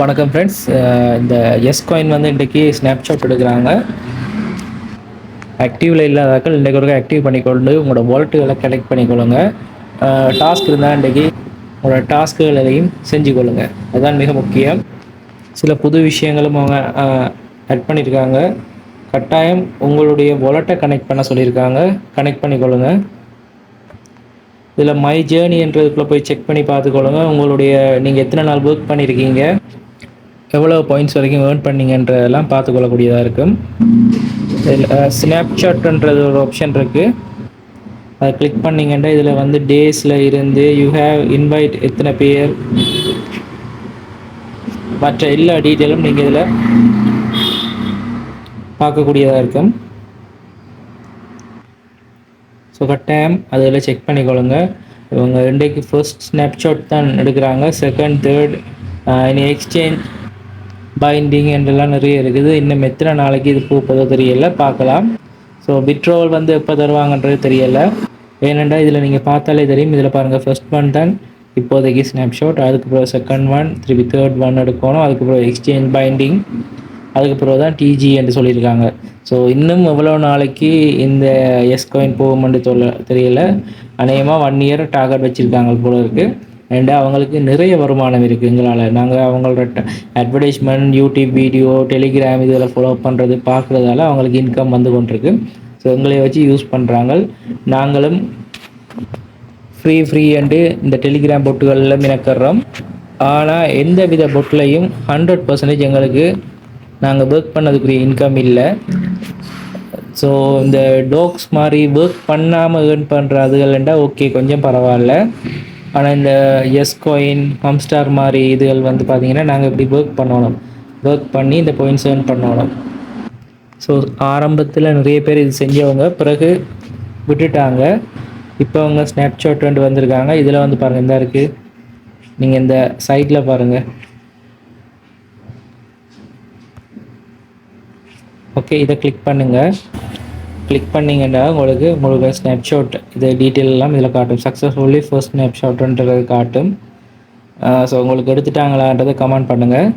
வணக்கம் ஃப்ரெண்ட்ஸ் இந்த S coin வந்து இன்றைக்கி ஸ்னாப்ஷாட் எடுக்கிறாங்க. ஆக்டிவில் இல்லாதாக்கள் இன்றைக்கு ஒரு ஆக்டிவ் பண்ணிக்கொண்டு உங்களோட வாலெட்டுகளை கலெக்ட் பண்ணிக்கொள்ளுங்க. டாஸ்க் இருந்தால் இன்றைக்கி உங்களோட டாஸ்க்குகளையும் செஞ்சு கொள்ளுங்க. அதுதான் மிக முக்கியம். சில புது விஷயங்களும் அவங்க ஆட் பண்ணியிருக்காங்க கட்டாயம் உங்களுடைய வாலெட்டை கனெக்ட் பண்ண சொல்லியிருக்காங்க. கனெக்ட் பண்ணிக்கொள்ளுங்க. இதில் மை ஜேர்னின்றதுக்குள்ளே போய் செக் பண்ணி பார்த்துக்கொள்ளுங்க. உங்களுடைய நீங்கள் எத்தனை நாள் ஒர்க் பண்ணியிருக்கீங்க எவ்வளோ பாயிண்ட்ஸ் வரைக்கும் ஏர்ன் பண்ணீங்கன்றதெல்லாம் பார்த்துக்கொள்ளக்கூடியதாக இருக்கும். இதில் ஸ்னாப்சாட்ன்றது ஒரு ஆப்ஷன் இருக்குது அதை கிளிக் பண்ணிங்கன்னா இதில் வந்து டேஸில் இருந்து யூ ஹேவ் இன்வைட் எத்தனை பேர் மற்ற எல்லா டீட்டெயிலும் நீங்கள் இதில் பார்க்கக்கூடியதாக இருக்கும். ஸோ கட்டாயம் அதில் செக் பண்ணிக்கொள்ளுங்க. இவங்க ரெண்டைக்கு ஃபர்ஸ்ட் ஸ்னாப்ஷாட் தான் எடுக்கிறாங்க. செகண்ட் தேர்ட் இனி எக்ஸ்சேஞ்ச் பைண்டிங் என்றெல்லாம் நிறைய இருக்குது. இன்னும் எத்தனை நாளைக்கு இது பூப்பதோ தெரியல. பார்க்கலாம். ஸோ விட்ரோவல் வந்து எப்போ தருவாங்கன்றது தெரியலை. ஏனென்றால் இதில் நீங்கள் பார்த்தாலே தெரியும். இதில் பாருங்கள் ஃபர்ஸ்ட் ஒன் தான். இப்போதைக்கு ஸ்னாப்ஷாட் அதுக்கப்புறம் செகண்ட் ஒன் திருப்பி தேர்ட் ஒன் எடுக்கணும். அதுக்கப்புறம் எக்ஸ்சேஞ்ச் பைண்டிங் அதுக்கப்புறம் தான் டிஜி என்று சொல்லியிருக்காங்க. ஸோ இன்னும் எவ்வளோ நாளைக்கு இந்த எஸ் கோயின் போகும்னு சொல்ல தெரியல. அநேகமாக ஒன் இயர் டார்கெட் வச்சுருக்காங்க போல இருக்குது அண்ட் அவங்களுக்கு நிறைய வருமானம் இருக்குது எங்களால். நாங்கள் அவங்களோட அட்வர்டைஸ்மெண்ட் யூடியூப் வீடியோ டெலிகிராம் இதில் ஃபாலோ பண்ணுறது பார்க்குறதால அவங்களுக்கு இன்கம் வந்து கொண்டிருக்கு. ஸோ எங்களை வச்சு யூஸ் பண்ணுறாங்க நாங்களும் ஃப்ரீ ஃப்ரீ அண்டு இந்த டெலிகிராம் பொட்டுகளில் மினக்கிறோம். ஆனால் எந்த வித பொட்டிலையும் ஹண்ட்ரட் பர்சன்டேஜ் எங்களுக்கு நாங்கள் ஒர்க் பண்ணதுக்குரிய இன்கம் இல்லை. ஸோ இந்த டோக்ஸ் மாதிரி ஒர்க் பண்ணாமல் ஏர்ன் பண்ணுற அதுகள்ண்டா ஓகே கொஞ்சம் பரவாயில்ல. ஆனால் இந்த எஸ் கோயின் ஹம்ஸ்டார் மாதிரி இதுகள் வந்து பார்த்திங்கன்னா நாங்கள் இப்படி ஒர்க் பண்ணணும். ஒர்க் பண்ணி இந்த பாயிண்ட்ஸ் ஏர்ன் பண்ணணும். ஸோ ஆரம்பத்தில் நிறைய பேர் இது செஞ்சவங்க பிறகு விட்டுட்டாங்க. இப்போ அவங்க ஸ்னாப்ஷாட் வந்து வந்திருக்காங்க. இதில் வந்து பாருங்கள் இந்த இருக்குது நீங்கள் இந்த சைட்டில் பாருங்கள் ஓகே இதை கிளிக் பண்ணுங்கள் கிளிக் பண்ணிங்கன்னா உங்களுக்கு உங்களுக்கு ஸ்னாப்ஷாட் இது டீட்டெயில் எல்லாம் இதில் காட்டும். சக்ஸஸ்ஃபுல்லி ஃபர்ஸ்ட் ஸ்னாப்ஷாட்ன்றது காட்டும். ஸோ உங்களுக்கு எடுத்துட்டாங்களான்றதை கமெண்ட் பண்ணுங்கள்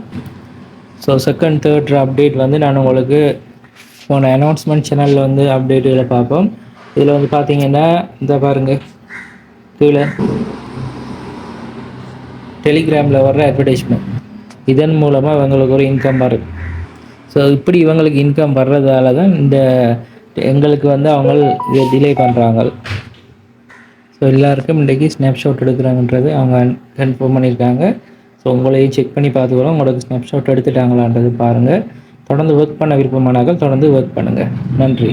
ஸோ செகண்ட் தேர்ட் அப்டேட் வந்து நான் உங்களுக்கு போன அனௌன்ஸ்மெண்ட் சேனலில் வந்து அப்டேட்டுகளை பார்ப்போம். இதில் வந்து பார்த்தீங்கன்னா இந்த பாருங்கள் கீழே டெலிகிராமில் வர்ற அட்வர்டைஸ்மெண்ட் இதன் மூலமாக இவங்களுக்கு ஒரு இன்கம் வரும். ஸோ இப்படி இவங்களுக்கு இன்கம் வர்றதால தான் இந்த எங்களுக்கு வந்து அவங்க இதை டிலே பண்ணுறாங்க ஸோ எல்லாருக்கும் இன்றைக்கி ஸ்னாப்ஷாட் எடுக்கிறாங்கன்றது அவங்க கன்ஃபார்ம் பண்ணியிருக்காங்க. ஸோ உங்களையும் செக் பண்ணி பார்த்துக்கிறோம் உங்களுக்கு ஸ்னாப்ஷாட் எடுத்துட்டாங்களான்றது பாருங்கள் தொடர்ந்து ஒர்க் பண்ண விருப்பமானாக்கள் தொடர்ந்து ஒர்க் பண்ணுங்கள் நன்றி.